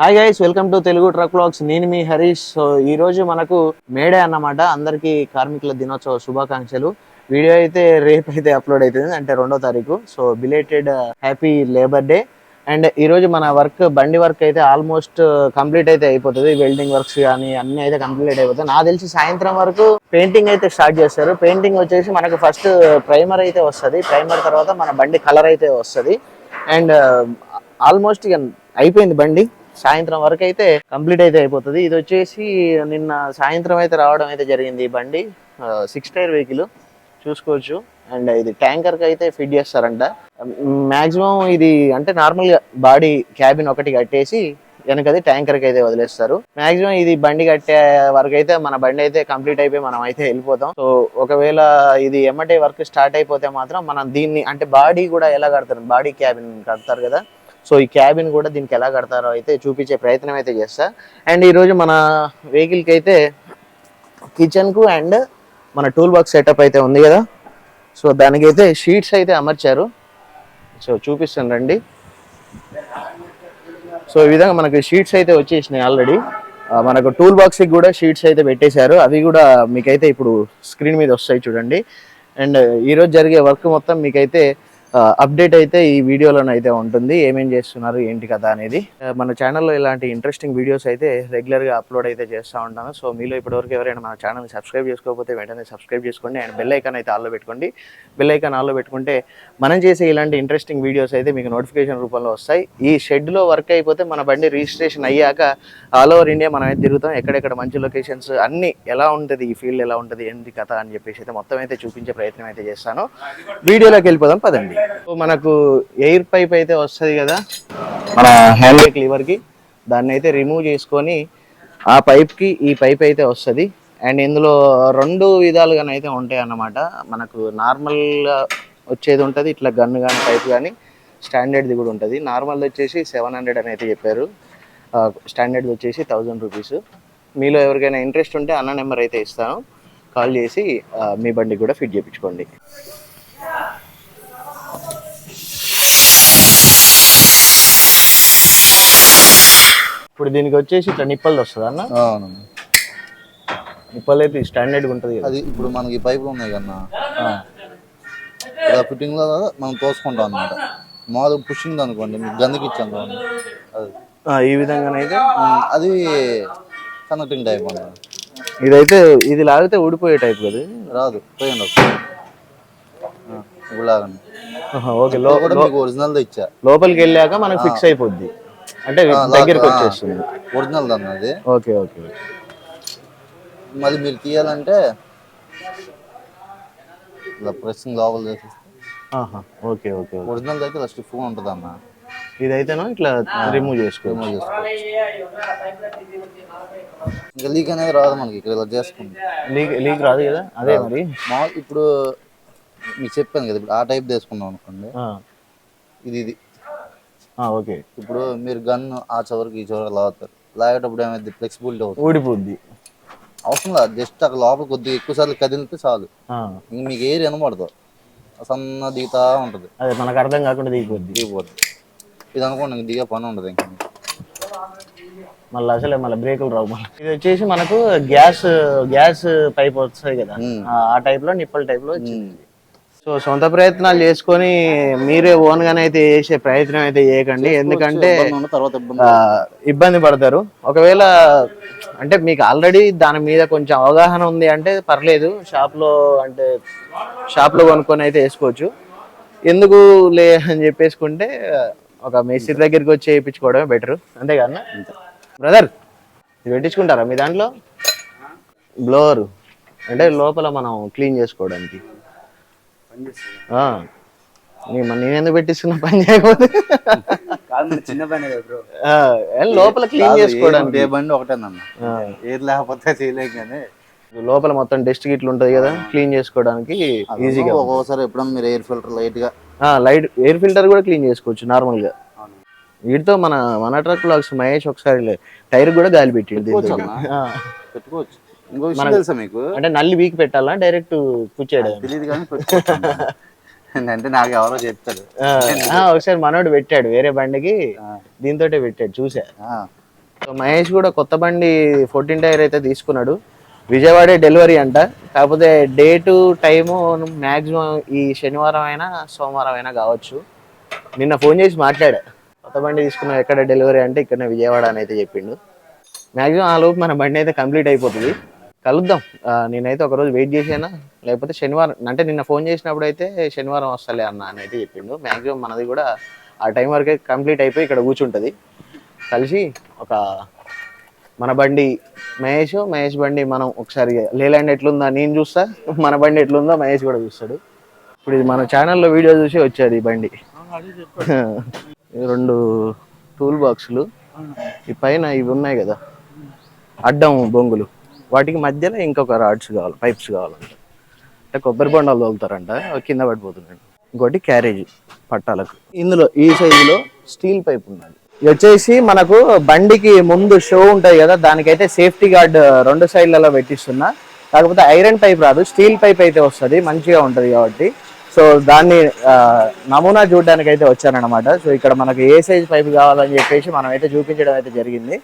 Hi guys welcome to Telugu truck blogs నేను మీ Harish. So ఈ రోజు మనకు మేడే అన్నమాట. అందరికీ కార్మికుల దినోత్సవ శుభాకాంక్షలు. వీడియో అయితే రేపు అయితే అప్లోడ్ అవుతుంది. అంటే రెండో తారీఖు. So belated happy labour day and ఈ రోజు మన వర్క్ బండి వర్క్ అయితే ఆల్మోస్ట్ కంప్లీట్ uh, అయితే అయిపోతుంది. వెల్డింగ్ వర్క్స్ కానీ అన్ని అయితే కంప్లీట్ అయిపోతుంది నాకు తెలిసి సాయంత్రం వరకు పెయింటింగ్ అయితే స్టార్ట్ చేస్తారు. పెయింటింగ్ వచ్చేసి మనకు ఫస్ట్ ప్రైమర్ అయితే వస్తుంది. ప్రైమర్ తర్వాత మన బండి కలర్ అయితే వస్తుంది. అండ్ ఆల్మోస్ట్ ఇక అయిపోయింది బండి. సాయంత్రం వరకు అయితే కంప్లీట్ అయితే అయిపోతుంది. ఇది వచ్చేసి నిన్న సాయంత్రం అయితే రావడం అయితే జరిగింది ఈ బండి. సిక్స్ టైర్ వెహికల్ చూసుకోవచ్చు. అండ్ ఇది ట్యాంకర్కి అయితే ఫిట్ చేస్తారంట. మ్యాక్సిమం ఇది అంటే నార్మల్గా బాడీ క్యాబిన్ ఒకటి కట్టేసి వెనకది ట్యాంకర్కి అయితే వదిలేస్తారు. మాక్సిమం ఇది బండి కట్టే వరకు అయితే మన బండి అయితే కంప్లీట్ అయిపోయి మనం అయితే వెళ్ళిపోతాం. సో ఒకవేళ ఇది ఎమ్మటే వర్క్ స్టార్ట్ అయిపోతే మాత్రం మనం దీన్ని అంటే బాడీ కూడా ఎలా కడతారు? బాడీ క్యాబిన్ కడతారు కదా. సో ఈ క్యాబిన్ కూడా దీనికి ఎలా కడతారో అయితే చూపించే ప్రయత్నం అయితే చేస్తా. అండ్ ఈరోజు మన వెహికల్కి అయితే కిచెన్కు అండ్ మన టూల్ బాక్స్ సెటప్ అయితే ఉంది కదా. సో దానికైతే షీట్స్ అయితే అమర్చారు. సో చూపిస్తాను రండి. సో ఈ విధంగా మనకి షీట్స్ అయితే వచ్చేసినాయి ఆల్రెడీ మనకు టూల్ బాక్స్కి కూడా షీట్స్ అయితే పెట్టేశారు. అవి కూడా మీకైతే ఇప్పుడు స్క్రీన్ మీద వస్తాయి చూడండి. అండ్ ఈరోజు జరిగే వర్క్ మొత్తం మీకైతే అప్డేట్ అయితే ఈ వీడియోలోనే అయితే ఉంటుంది. ఏమేం చేస్తున్నారు ఏంటి కదా అనేది. మన ఛానల్లో ఇలాంటి ఇంట్రెస్టింగ్ వీడియోస్ అయితే రెగ్యులర్గా అప్లోడ్ అయితే చేస్తూ ఉంటాను. సో మీలో ఇప్పటివరకు ఎవరైనా మన ఛానల్ని సబ్స్క్రైబ్ చేసుకోకపోతే వెంటనే సబ్స్క్రైబ్ చేసుకోండి. అండ్ బెల్ ఐకాన్ అయితే ఆల్లో పెట్టుకోండి. బెల్ ఐకాన్ ఆల్లో పెట్టుకుంటే మనం చేసే ఇలాంటి ఇంట్రెస్టింగ్ వీడియోస్ అయితే మీకు నోటిఫికేషన్ రూపంలో వస్తాయి. ఈ షెడ్లో వర్క్ అయిపోతే మన బండి రిజిస్ట్రేషన్ అయ్యాక ఆల్ ఓవర్ ఇండియా మనం అయితే తిరుగుతాం. ఎక్కడెక్కడ మంచి లొకేషన్స్ అన్ని ఎలా ఉంటుంది ఈ ఫీల్డ్ ఎలా ఉంటుంది ఏంటి కథ అని చెప్పేసి అయితే మొత్తం అయితే చూపించే ప్రయత్నం అయితే చేస్తాను. వీడియోలోకి వెళ్ళిపోదాం పదండి. మనకు ఎయిర్ పైప్ అయితే వస్తుంది కదా? మన హ్యాండ్ బ్రేక్ లివర్కి దాన్ని అయితే రిమూవ్ చేసుకొని ఆ పైప్కి ఈ పైప్ అయితే వస్తుంది. అండ్ ఇందులో రెండు విధాలుగానైతే ఉంటాయి అన్నమాట. మనకు నార్మల్గా వచ్చేది ఉంటుంది ఇట్లా గన్ను కానీ పైప్ కానీ స్టాండర్డ్ది కూడా ఉంటుంది. నార్మల్ది వచ్చేసి సెవెన్ హండ్రెడ్ అని అయితే చెప్పారు. స్టాండర్డ్ది వచ్చేసి థౌజండ్ రూపీస్ మీలో ఎవరికైనా ఇంట్రెస్ట్ ఉంటే అన్న నెంబర్ అయితే ఇస్తాను. కాల్ చేసి మీ బండి కూడా ఫిట్ చేయించుకోండి. ఇప్పుడు దీనికి వచ్చేసి ఇట్లా నిప్పల్ది వస్తుంది అన్న? అవును నిప్పల్ అయితే స్టాండర్డ్గా ఉంటుంది అది ఇప్పుడు మనకి పైపులు ఉన్నాయి కన్నా ఇలా ఫిట్టింగ్ మనం తోసుకుంటాం అనమాట మామూలుగా పుషింగ్ అనుకోండి మీకు గందుకి ఇచ్చాం అది. ఈ విధంగానైతే? అది కనెక్టింగ్ టైప్ అన్నమాట. ఇదైతే ఇది లాగితే ఊడిపోయే టైప్ కదా రాదు పోయండి ఒకసారి. ఇప్పుడు లాగండి. ఓకే లో ఇది కూడా మీకు ఒరిజినల్ ఇచ్చా. లోపలికి వెళ్ళాక మనకు ఫిక్స్ అయిపోద్ది. అంటే దగ్గరికి వచ్చేస్తుంది. ఒరిజినల్ అన్న అది. ఓకే ఓకే మళ్ళీ మీరు తీయాలంటే ఇలా ప్రెస్సింగ్ లోపల చేసేస్తే ఓకే ఓకే. ఒరిజినల్ అయితే ఇలా స్టిఫ్ ఉంటుంది అన్న ఇదైతేనో? ఇట్లా రిమూవ్ చేసుకో రిమూవ్ చేసుకోవచ్చు. ఇంకా లీక్ అనేది రాదు మనకి ఇక్కడ ఇలా చేసుకుంటాం. లీక్ లీక్ రాదు కదా? అదే మరి. మా ఇప్పుడు మీకు చెప్పాను కదా ఇప్పుడు ఆ టైప్ తీసుకున్నాం అనుకోండి. ఇది ఇది. ఓకే. ఇప్పుడు మీరు గన్ ఆ చివరికి ఈ చివరికి లాగుతారు లాగేటప్పుడు ఏమైంది? ఫ్లెక్సిబిలిటీ అవుతుంది. ఊడిపోద్ది. అవసరం లేదు. జస్ట్ అక్కడ లోపల కొద్దిగా ఎక్కువ సార్లు కదిలితే చాలు. ఇంక మీకు ఏరి వినబడదు. సన్న దిగుతా ఉంటుంది. అదే మనకు అర్థం కాకుండా దిగిపోద్ది. దిగిపోద్ది. ఇది అనుకోండి దిగే పని ఉండదు ఇంక మళ్ళీ అసలే మళ్ళీ బ్రేకులు రావు మళ్ళీ. ఇది వచ్చేసి మనకు గ్యాస్ గ్యాస్ పైప్ వస్తుంది కదా. ఆ టైప్లో నిప్పల్ టైప్లో వచ్చింది. సో సొంత ప్రయత్నాలు చేసుకొని మీరే ఓన్ గానే అయితే చేసే ప్రయత్నం అయితే చేయకండి. ఎందుకంటే ఇబ్బంది పడతారు. ఒకవేళ అంటే మీకు ఆల్రెడీ దాని మీద కొంచెం అవగాహన ఉంది అంటే పర్లేదు. షాప్లో అంటే షాప్లో కొనుక్కొని అయితే వేసుకోవచ్చు. ఎందుకు లే అని చెప్పేసుకుంటే ఒక మేస్త్రి దగ్గరికి వచ్చి వేయించుకోవడమే బెటర్. అంతే కదా బ్రదర్ ఇది పెట్టించుకుంటారా మీ దాంట్లో? బ్లోవర్ అంటే లోపల మనం క్లీన్ చేసుకోవడానికి. మరి నేను ఎందుకు పెట్టిస్తున్నా? పని చేయకపోతే. చిన్న పని బ్రో. లోపల క్లీన్ చేసుకోవడానికి. ఏ బండి ఒకటేనన్న ఆ. ఏది లేకపోతే చేయలేం కానీ. లోపల మొత్తం డస్ట్ గిట్లు ఉంటది కదా క్లీన్ చేసుకోవడానికి ఈజీగా ఒక్కొక్కసారి ఎప్పుడన్నా మీరు ఎయిర్ ఫిల్టర్ లైట్గా లైట్ ఎయిర్ ఫిల్టర్ కూడా క్లీన్ చేసుకోవచ్చు నార్మల్గా వీటితో మన మన ట్రక్ లాక్స్ మహేష్ ఒకసారి టైర్ కూడా గాలి. ఆ. పెట్టుకోవచ్చు. ఇంకో విషయం తెలుసా మీకు? అంటే నల్లి వీక్ పెట్టాలా? డైరెక్ట్ కూర్చోడు తెలియదు కానీ. అంటే నాకు ఎవరో చెప్తాడు ఒకసారి మనోడు పెట్టాడు వేరే బండికి. దీంతో పెట్టాడు చూసా. మహేష్ కూడా కొత్త బండి ఫోర్టీన్ టైర్ అయితే తీసుకున్నాడు. విజయవాడే డెలివరీ అంట. కాకపోతే డేటు టైము మ్యాక్సిమం ఈ శనివారం అయినా సోమవారం అయినా కావచ్చు. నిన్న ఫోన్ చేసి మాట్లాడా. కొత్త బండి తీసుకున్నావు ఎక్కడ డెలివరీ అంటే ఇక్కడనే విజయవాడ అని అయితే చెప్పిండు. మ్యాక్సిమం ఆ లోపు మన బండి అయితే కంప్లీట్ అయిపోతుంది. కలుద్దాం. నేనైతే ఒకరోజు వెయిట్ చేసానా? లేకపోతే శనివారం అంటే నిన్న ఫోన్ చేసినప్పుడు అయితే శనివారం వస్తలే అన్న అని అయితే చెప్పిండు. మ్యాక్సిమం మనది కూడా ఆ టైం వరకే కంప్లీట్ అయిపోయి ఇక్కడ కూర్చుంటుంది. కలిసి ఒక మన బండి మహేష్ మహేష్ బండి మనం ఒకసారి లేలాండ్ ఎట్లుందా? నేను చూస్తా. మన బండి ఎట్లుందో మహేష్ కూడా చూస్తాడు. ఇప్పుడు ఇది మన ఛానల్లో వీడియో చూసి వచ్చారు ఈ బండి. ఈ రెండు టూల్ బాక్సులు. ఈ పైన ఇవి ఉన్నాయి కదా. అడ్డం బొంగులు. వాటికి మధ్యలో ఇంకొక రాడ్స్ కావాలి పైప్స్ కావాలంట. అంటే కొబ్బరి బొండాలు తోలుతారంట కింద పడిపోతుందండి ఇంకోటి క్యారేజ్ పట్టాలకు. ఇందులో ఈ సైజులో స్టీల్ పైప్ ఉన్నది. ఇది వచ్చేసి మనకు బండికి ముందు షో ఉంటుంది కదా దానికైతే సేఫ్టీ గార్డ్ రెండు సైడ్లలో పెట్టిస్తున్నా. కాకపోతే ఐరన్ పైప్ రాదు స్టీల్ పైప్ అయితే వస్తుంది మంచిగా ఉంటుంది కాబట్టి. సో దాన్ని నమూనా చూడడానికి అయితే వచ్చానమాట సో ఇక్కడ మనకు ఏ సైజ్ పైప్ కావాలని చెప్పేసి మనం అయితే చూపించడం అయితే జరిగింది.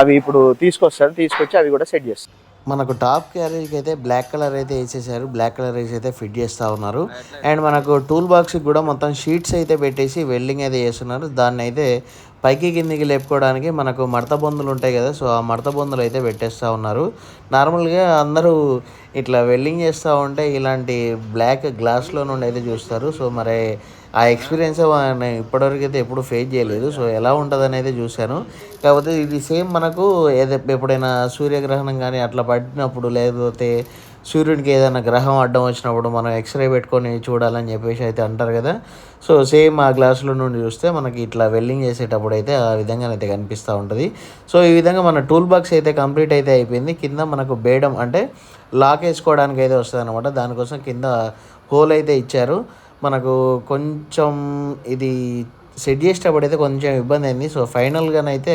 అవి ఇప్పుడు తీసుకొస్తారు తీసుకొచ్చి అవి కూడా సెట్ చేస్తారు మనకు టాప్ క్యారేజ్కి అయితే బ్లాక్ కలర్ అయితే వేసేసారు. బ్లాక్ కలర్ వేసి అయితే ఫిట్ చేస్తూ ఉన్నారు. అండ్ మనకు టూల్ బాక్స్కి కూడా మొత్తం షీట్స్ అయితే పెట్టేసి వెల్డింగ్ అయితే చేస్తున్నారు. దాన్ని అయితే పైకి కిందికి లేపుకోవడానికి మనకు మడత బొందులు ఉంటాయి కదా సో ఆ మడత బొందులు అయితే పెట్టేస్తూ ఉన్నారు. నార్మల్గా అందరూ ఇట్లా వెల్డింగ్ చేస్తూ ఉంటే ఇలాంటి బ్లాక్ గ్లాస్లో నుండి అయితే చూస్తారు. సో మరి ఆ ఎక్స్పీరియన్స్ నేను ఇప్పటివరకు అయితే ఎప్పుడు ఫేస్ చేయలేదు. సో ఎలా ఉంటుంది అనేది చూశాను. కాకపోతే ఇది సేమ్ మనకు ఏదో ఎప్పుడైనా సూర్యగ్రహణం కానీ అట్లా పడినప్పుడు లేకపోతే సూర్యుడికి ఏదైనా గ్రహం అడ్డం వచ్చినప్పుడు మనం ఎక్స్రే పెట్టుకొని చూడాలని చెప్పేసి అయితే అంటారు కదా. సో సేమ్ ఆ గ్లాసులో నుండి చూస్తే మనకి ఇట్లా వెల్డింగ్ చేసేటప్పుడు అయితే ఆ విధంగా అయితే కనిపిస్తూ ఉంటుంది. సో ఈ విధంగా మన టూల్ బాక్స్ అయితే కంప్లీట్ అయితే అయిపోయింది. కింద మనకు బేడం అంటే లాక్ వేసుకోవడానికి అయితే వస్తుంది అనమాట దానికోసం కింద హోల్ అయితే ఇచ్చారు. మనకు కొంచెం ఇది సెట్ చేసేటప్పుడు అయితే కొంచెం ఇబ్బంది అయింది. సో ఫైనల్గానైతే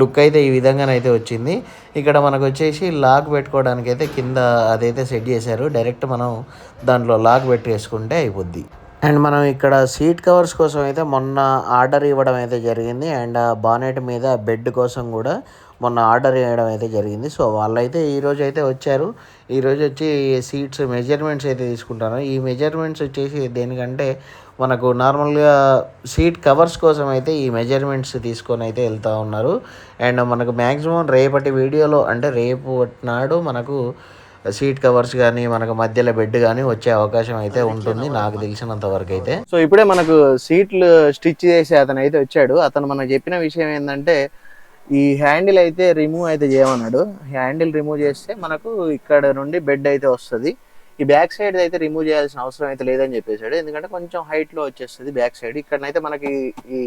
లుక్ అయితే ఈ విధంగానైతే వచ్చింది. ఇక్కడ మనకు వచ్చేసి లాక్ పెట్టుకోవడానికి అయితే కింద అదైతే సెట్ చేశారు. డైరెక్ట్ మనం దాంట్లో లాక్ పెట్టేసుకుంటే అయిపోద్ది. అండ్ మనం ఇక్కడ సీట్ కవర్స్ కోసం అయితే మొన్న ఆర్డర్ ఇవ్వడం అయితే జరిగింది. అండ్ బానెట్ మీద బెడ్ కోసం కూడా మొన్న ఆర్డర్ ఇవ్వడం అయితే జరిగింది. సో వాళ్ళైతే ఈరోజు అయితే వచ్చారు. ఈరోజు వచ్చి సీట్స్ మెజర్మెంట్స్ అయితే తీసుకుంటాను ఈ మెజర్మెంట్స్ వచ్చేసి దేనికంటే మనకు నార్మల్గా సీట్ కవర్స్ కోసం అయితే ఈ మెజర్మెంట్స్ తీసుకొని అయితే వెళ్తూ ఉన్నారు. అండ్ మనకు మ్యాక్సిమం రేపటి వీడియోలో అంటే రేపు నాడు మనకు సీట్ కవర్స్ కానీ మనకు మధ్యలో బెడ్ కానీ వచ్చే అవకాశం అయితే ఉంటుంది నాకు తెలిసినంత వరకు అయితే. సో ఇప్పుడే మనకు సీట్లు స్టిచ్ చేసే అతను అయితే వచ్చాడు. అతను మనకు చెప్పిన విషయం ఏంటంటే ఈ హ్యాండిల్ అయితే రిమూవ్ అయితే చేయమన్నాడు. హ్యాండిల్ రిమూవ్ చేస్తే మనకు ఇక్కడ నుండి బెడ్ అయితే వస్తుంది. ఈ బ్యాక్ సైడ్ అయితే రిమూవ్ చేయాల్సిన అవసరం అయితే లేదని చెప్పేశాడు. ఎందుకంటే కొంచెం హైట్లో వచ్చేస్తుంది బ్యాక్ సైడ్. ఇక్కడనైతే మనకి ఈ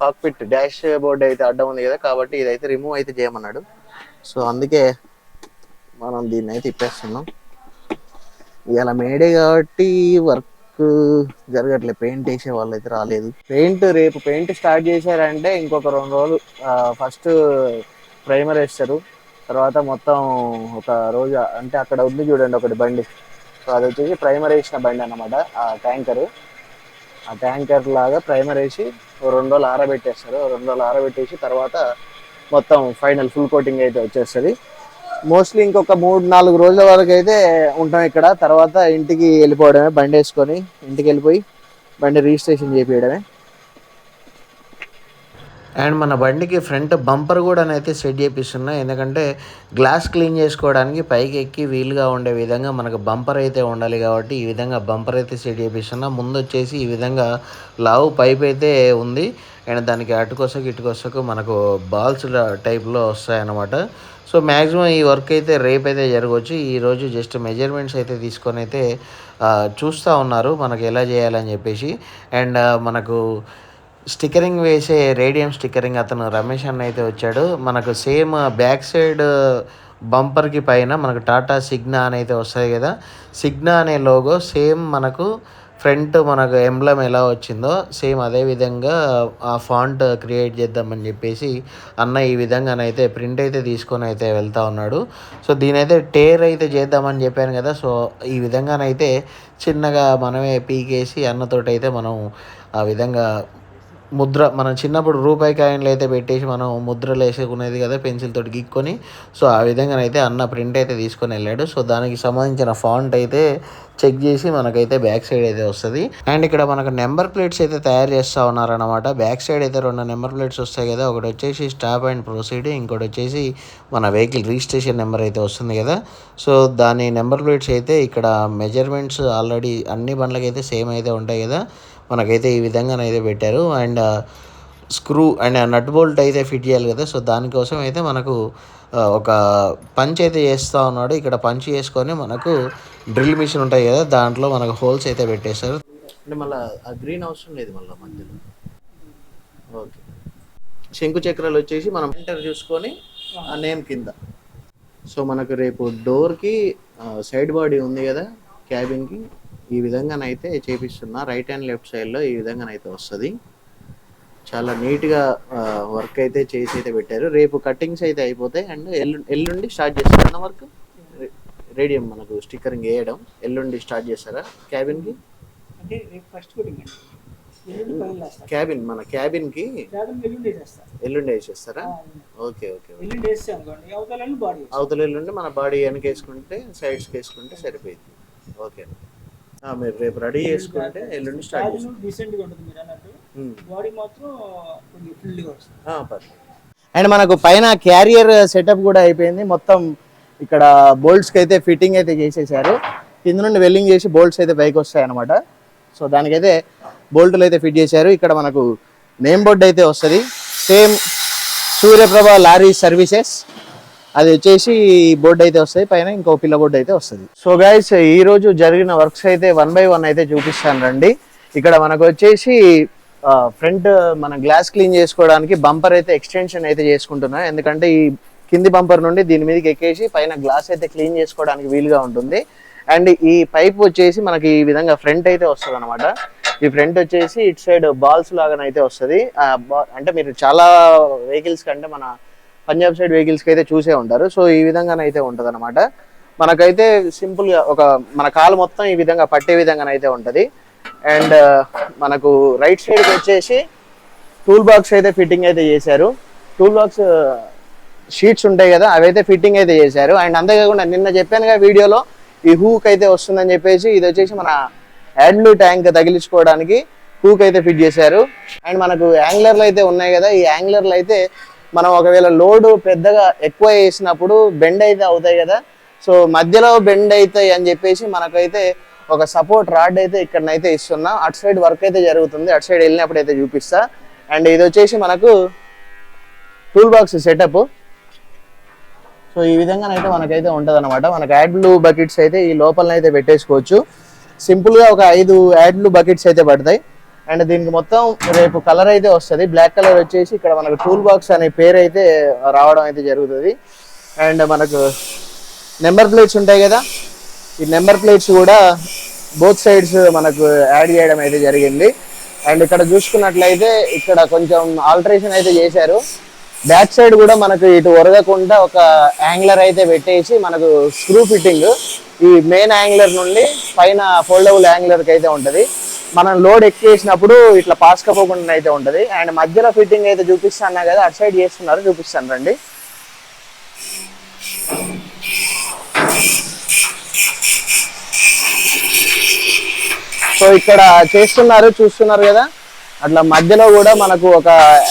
కాక్పిట్ డాష్ బోర్డ్ అయితే అడ్డం ఉంది కదా కాబట్టి ఇదైతే రిమూవ్ అయితే చేయమన్నాడు. సో అందుకే మనం దీన్ని అయితే ఇప్పేస్తున్నాం. ఇవాళ మేడే కాబట్టి వర్క్ జరగట్లేదు పెయింట్ వేసే వాళ్ళు అయితే రాలేదు. పెయింట్ రేపు పెయింట్ స్టార్ట్ చేశారంటే ఇంకొక రెండు రోజులు ఫస్ట్ ప్రైమర్ వేస్తారు. తర్వాత మొత్తం ఒక రోజు అంటే అక్కడ ఉంది చూడండి ఒకటి బండి. సో అది వచ్చేసి ప్రైమర్ వేసిన బండి అనమాట ఆ ట్యాంకర్. ఆ ట్యాంకర్ లాగా ప్రైమర్ వేసి రెండు రోజులు ఆరబెట్టేస్తారు. రెండు రోజులు ఆరబెట్టేసి తర్వాత మొత్తం ఫైనల్ ఫుల్ కోటింగ్ అయితే వచ్చేస్తుంది. మోస్ట్లీ ఇంకొక మూడు నాలుగు రోజుల వరకు అయితే ఉంటాం ఇక్కడ. తర్వాత ఇంటికి వెళ్ళిపోవడమే బండి వేసుకొని ఇంటికి వెళ్ళిపోయి బండి రిజిస్ట్రేషన్ చేపించడమే అండ్ మన బండికి ఫ్రంట్ బంపర్ కూడా అయితే సెట్ చేపిస్తున్నా. ఎందుకంటే గ్లాస్ క్లీన్ చేసుకోవడానికి పైకి ఎక్కి వీలుగా ఉండే విధంగా మనకు బంపర్ అయితే ఉండాలి కాబట్టి ఈ విధంగా బంపర్ అయితే సెట్ చేపిస్తున్నా. ముందు వచ్చేసి ఈ విధంగా లావు పైప్ అయితే ఉంది. అండ్ దానికి అటుకోసకు ఇటుకోసకు మనకు బాల్స్ టైప్లో వస్తాయన్నమాట. సో మ్యాక్సిమం ఈ వర్క్ అయితే రేపు అయితే జరగవచ్చు ఈరోజు జస్ట్ మెజర్మెంట్స్ అయితే తీసుకొని అయితే చూస్తూ ఉన్నారు మనకు ఎలా చేయాలని చెప్పేసి. అండ్ మనకు స్టిక్కరింగ్ వేసే రేడియం స్టిక్కరింగ్ అతను రమేష్ అన్న అయితే వచ్చాడు. మనకు సేమ్ బ్యాక్ సైడ్ బంపర్కి పైన మనకు టాటా సిగ్నా అని అయితే వస్తుంది కదా. సిగ్నా అనే లోగో సేమ్ మనకు ఫ్రంట్ మనకు ఎంబ్లం ఎలా వచ్చిందో సేమ్ అదే విధంగా ఆ ఫాంట్ క్రియేట్ చేద్దామని చెప్పేసి అన్న ఈ విధంగానైతే ప్రింట్ అయితే తీసుకొని అయితే వెళ్తా ఉన్నాడు. సో దీని అయితే టేర్ అయితే చేద్దామని చెప్పాను కదా సో ఈ విధంగానైతే చిన్నగా మనమే పీకేసి అన్నతోటి అయితే మనం ఆ విధంగా ముద్ర మనం చిన్నప్పుడు రూపాయి కాయిన్లు అయితే పెట్టేసి మనం ముద్రలు వేసుకునేది కదా పెన్సిల్ తోటి గీక్కొని. సో ఆ విధంగానైతే అన్న ప్రింట్ అయితే తీసుకొని వెళ్ళాడు. సో దానికి సంబంధించిన ఫాంట్ అయితే చెక్ చేసి మనకైతే బ్యాక్ సైడ్ అయితే వస్తుంది. అండ్ ఇక్కడ మనకు నెంబర్ ప్లేట్స్ అయితే తయారు చేస్తూ ఉన్నారనమాట బ్యాక్ సైడ్ అయితే రెండు నెంబర్ ప్లేట్స్ వస్తాయి కదా ఒకటి వచ్చేసి స్టాప్ అండ్ ప్రొసీడ్ ఇంకోటి వచ్చేసి మన వెహికల్ రిజిస్ట్రేషన్ నెంబర్ అయితే వస్తుంది కదా. సో దాని నెంబర్ ప్లేట్స్ అయితే ఇక్కడ మెజర్మెంట్స్ ఆల్రెడీ అన్ని బండ్లకి అయితే సేమ్ అయితే ఉంటాయి కదా. మనకైతే ఈ విధంగానైతే పెట్టారు. And uh, screw and uh, nut bolt అయితే ఫిట్ చేయాలి కదా. సో దానికోసం అయితే మనకు uh, ఒక పంచ్ అయితే చేస్తూ ఉన్నాడు. ఇక్కడ పంచ్ చేసుకొని మనకు డ్రిల్ మిషన్ ఉంటాయి కదా దాంట్లో మనకు హోల్స్ అయితే పెట్టేశారు. అంటే మళ్ళీ ఆ గ్రీన్ అవసరం లేదు మళ్ళీ మధ్యలో. ఓకే. శంకు చక్రాలు వచ్చేసి మనం ఎంటర్ చూసుకొని ఆ నేమ్ కింద. సో మనకు రేపు డోర్కి సైడ్ బాడీ ఉంది కదా క్యాబిన్కి. ఈ విధంగానైతే చేపిస్తున్నా. రైట్ అండ్ లెఫ్ట్ సైడ్లో ఈ విధంగానైతే వస్తుంది. చాలా నీట్గా వర్క్ అయితే చేసి అయితే పెట్టారు. రేపు కటింగ్స్ అయితే అయిపోతాయి. అండ్ ఎల్లు ఎల్లుండి స్టార్ట్ చేస్తారా వర్క్? రేడియం మనకు స్టిక్కరింగ్ వేయడం. ఎల్లుండి స్టార్ట్ చేస్తారా క్యాబిన్కి? క్యాబిన్ మన క్యాబిన్కి? క్యాబిన్ ఎల్లుండి వేసేస్తారు ఎల్లుండి వేసేస్తారా ఓకే ఓకే అవతల ఎల్లుండి మన బాడీ వెనక వేసుకుంటే సైడ్స్కి వేసుకుంటే సరిపోయింది ఓకే మీరు రేపు రెడీ చేసుకుంటే ఎల్లుండి స్టార్ట్ క్యాబిన్ చేస్తాం. డీసెంట్గా ఉంటుంది మీరు అన్నట్టు. బాడీ మాత్రం కొంచెం ఫుల్గా వస్తుంది. అండ్ మనకు పైన క్యారియర్ సెటప్ కూడా అయిపోయింది. మొత్తం ఇక్కడ బోల్ట్స్కి అయితే ఫిట్టింగ్ అయితే చేసేసారు. కింద నుండి వెల్డింగ్ చేసి బోల్ట్స్ అయితే పైకి వస్తాయి అనమాట సో దానికైతే బోల్ట్లు అయితే ఫిట్ చేశారు. ఇక్కడ మనకు నేమ్ బోర్డ్ అయితే వస్తుంది. Same Suryaprabha lorry services. అది వచ్చేసి బోర్డు అయితే వస్తుంది పైన ఇంకో పిల్ల బోర్డు అయితే వస్తుంది. సో గైస్ ఈ రోజు జరిగిన వర్క్స్ అయితే వన్ బై వన్ అయితే చూపిస్తాను రండి. ఇక్కడ మనకు వచ్చేసి ఫ్రంట్ మన గ్లాస్ క్లీన్ చేసుకోవడానికి బంపర్ అయితే ఎక్స్టెన్షన్ అయితే చేసుకుంటున్నాం. ఎందుకంటే ఈ కింది బంపర్ నుండి దీని మీదకి ఎక్కేసి పైన గ్లాస్ అయితే క్లీన్ చేసుకోవడానికి వీలుగా ఉంటుంది. అండ్ ఈ పైప్ వచ్చేసి మనకి ఈ విధంగా ఫ్రంట్ అయితే వస్తుంది అనమాట ఈ ఫ్రంట్ వచ్చేసి ఇటు సైడ్ బాల్స్ లాగానైతే వస్తుంది. అంటే మీరు చాలా వెహికల్స్ కంటే మన పంజాబ్ సైడ్ వెహికల్స్కి అయితే చూసే ఉంటారు. సో ఈ విధంగానైతే ఉంటది అనమాట మనకైతే సింపుల్గా ఒక మన కాలు మొత్తం ఈ విధంగా పట్టే విధంగానైతే ఉంటది. అండ్ మనకు రైట్ సైడ్ వచ్చేసి టూల్ బాక్స్ అయితే ఫిట్టింగ్ అయితే చేశారు. టూల్ బాక్స్ షీట్స్ ఉంటాయి కదా అవైతే ఫిట్టింగ్ అయితే చేశారు. అండ్ అంతేకాకుండా నిన్న చెప్పానుగా వీడియోలో ఈ హూక్ అయితే వస్తుందని చెప్పేసి ఇది వచ్చేసి మన యాడ్లు ట్యాంక్ తగిలించుకోవడానికి హూక్ అయితే ఫిట్ చేశారు. అండ్ మనకు యాంగ్లర్లు అయితే ఉన్నాయి కదా ఈ యాంగ్లర్లు అయితే మనం ఒకవేళ లోడ్ పెద్దగా ఎక్కువ వేసినప్పుడు బెండ్ అయితే అవుతాయి కదా. సో మధ్యలో బెండ్ అవుతాయి అని చెప్పేసి మనకైతే ఒక సపోర్ట్ రాడ్ అయితే ఇక్కడనైతే ఇస్తున్నా. అటు సైడ్ వర్క్ అయితే జరుగుతుంది. అటు సైడ్ వెళ్ళినప్పుడు అయితే చూపిస్తా. అండ్ ఇది వచ్చేసి మనకు టూల్ బాక్స్ సెటప్. సో ఈ విధంగానైతే మనకైతే ఉంటుంది అనమాట మనకు యాడ్లు బకెట్స్ అయితే ఈ లోపలనైతే పెట్టేసుకోవచ్చు. సింపుల్గా ఒక ఐదు యాడ్లు బకెట్స్ అయితే పడతాయి. అండ్ దీనికి మొత్తం రేపు కలర్ అయితే వస్తుంది. బ్లాక్ కలర్ వచ్చేసి ఇక్కడ మనకు టూల్ బాక్స్ అనే పేరు అయితే రావడం అయితే జరుగుతుంది. అండ్ మనకు నెంబర్ ప్లేట్స్ ఉంటాయి కదా ఈ నెంబర్ ప్లేట్స్ కూడా బోత్ సైడ్స్ మనకు యాడ్ చేయడం అయితే జరిగింది. అండ్ ఇక్కడ చూసుకున్నట్లయితే ఇక్కడ కొంచెం ఆల్టరేషన్ అయితే చేశారు. బ్యాక్ సైడ్ కూడా మనకు ఇటు ఒరగకుండా ఒక యాంగ్లర్ అయితే పెట్టేసి మనకు స్క్రూ ఫిట్టింగ్ ఈ మెయిన్ యాంగ్లర్ నుండి పైన ఫోల్డబుల్ యాంగ్లర్కి అయితే ఉంటుంది. మనం లోడ్ ఎక్కేసినప్పుడు ఇట్లా పాస్ కపోకుండా అయితే ఉంటుంది. అండ్ మధ్యలో ఫిట్టింగ్ అయితే చూపిస్తాను కదా అటు సైడ్ చేస్తున్నారు చూపిస్తాను రండి. సో ఇక్కడ చేస్తున్నారు చూస్తున్నారు కదా. అట్లా మధ్యలో కూడా మనకు ఒక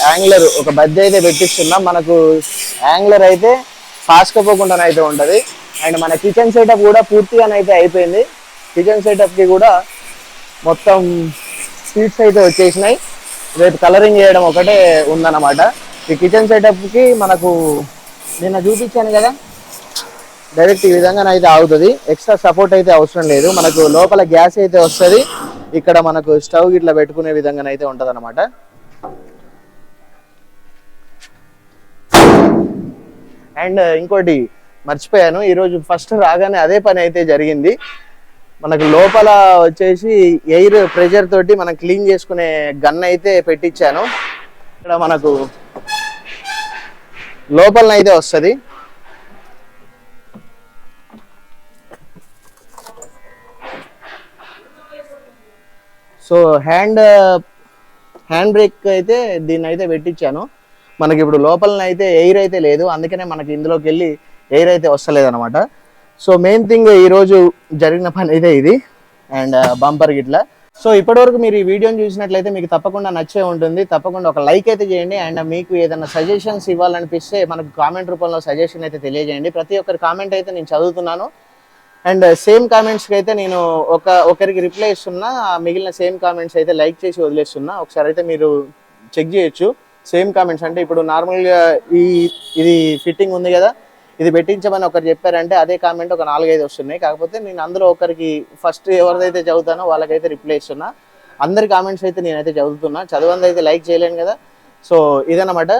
యాంగ్లర్ ఒక బద్దె అయితే పెట్టిస్తున్నాం. మనకు యాంగ్లర్ అయితే పాసుకపోకుండా అయితే ఉంటుంది. అండ్ మన కిచెన్ సెటప్ కూడా పూర్తిగానైతే అయిపోయింది. కిచెన్ సెటప్కి కూడా మొత్తం స్వీట్స్ అయితే వచ్చేసినాయి. రేపు కలరింగ్ చేయడం ఒకటే ఉందన్నమాట. ఈ కిచెన్ సెటప్కి మనకు నిన్న చూపించాను కదా. డైరెక్ట్ ఈ విధంగా అయితే ఆగుతుంది. ఎక్స్ట్రా సపోర్ట్ అయితే అవసరం లేదు. మనకు లోపల గ్యాస్ అయితే వస్తుంది. ఇక్కడ మనకు స్టవ్ ఇట్లా పెట్టుకునే విధంగా అయితే ఉంటది అనమాట అండ్ ఇంకోటి మర్చిపోయాను. ఈరోజు ఫస్ట్ రాగానే అదే పని అయితే జరిగింది. మనకు లోపల వచ్చేసి ఎయిర్ ప్రెషర్ తోటి మనం క్లీన్ చేసుకునే గన్ అయితే పెట్టించాను. ఇక్కడ మనకు లోపలనైతే వస్తుంది. సో హ్యాండ్ హ్యాండ్ బ్రేక్ అయితే దీన్ని అయితే పెట్టించాను. మనకి ఇప్పుడు లోపలన అయితే ఎయిర్ అయితే లేదు. అందుకనే మనకి ఇందులోకి వెళ్ళి ఎయిర్ అయితే వస్తలేదు అనమాట సో మెయిన్ థింగ్ ఈరోజు జరిగిన పని అయితే ఇది. అండ్ బంపర్ గిట్లా. సో ఇప్పటివరకు మీరు ఈ వీడియోని చూసినట్లయితే మీకు తప్పకుండా నచ్చే ఉంటుంది. తప్పకుండా ఒక లైక్ అయితే చేయండి. అండ్ uh, మీకు ఏదైనా సజెషన్స్ ఇవ్వాలనిపిస్తే మనకు కామెంట్ రూపంలో సజెషన్ అయితే తెలియజేయండి. ప్రతి ఒక్కరి కామెంట్ అయితే నేను చదువుతున్నాను. అండ్ సేమ్ కామెంట్స్కి అయితే నేను ఒక ఒకరికి రిప్లై ఇస్తున్నా. మిగిలిన సేమ్ కామెంట్స్ అయితే లైక్ చేసి వదిలేస్తున్నా. ఒకసారి అయితే మీరు చెక్ చేయొచ్చు. సేమ్ కామెంట్స్ అంటే ఇప్పుడు నార్మల్గా ఈ ఇది ఫిట్టింగ్ ఉంది కదా. ఇది పెట్టించమని ఒకరు చెప్పారంటే అదే కామెంట్ ఒక నాలుగైదు వస్తున్నాయి. కాకపోతే నేను అందులో ఒకరికి ఫస్ట్ ఎవరిదైతే చదువుతానో వాళ్ళకైతే రిప్లై ఇస్తున్నా అందరి కామెంట్స్ అయితే నేనైతే చదువుతున్నా. చదవంది అయితే లైక్ చేయలేను కదా. సో ఇదనమాట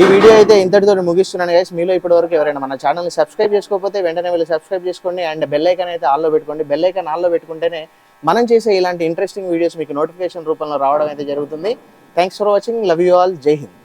ఈ వీడియో అయితే ఇంతటితో ముగిస్తున్నాను గైస్ మీలో ఇప్పటివరకు ఎవరైనా మన ఛానల్ని సబ్స్క్రైబ్ చేసుకోకపోతే వెంటనే వెళ్ళి సబ్స్క్రైబ్ చేసుకోండి. అండ్ బెల్ ఐకాన్ అయితే ఆల్లో పెట్టుకోండి. బెల్ ఐకాన్ ఆల్లో పెట్టుకుంటేనే మనం చేసే ఇలాంటి ఇంట్రెస్టింగ్ వీడియోస్ మీకు నోటిఫికేషన్ రూపంలో రావడం అయితే జరుగుతుంది. Thanks for watching love you all జై హింద్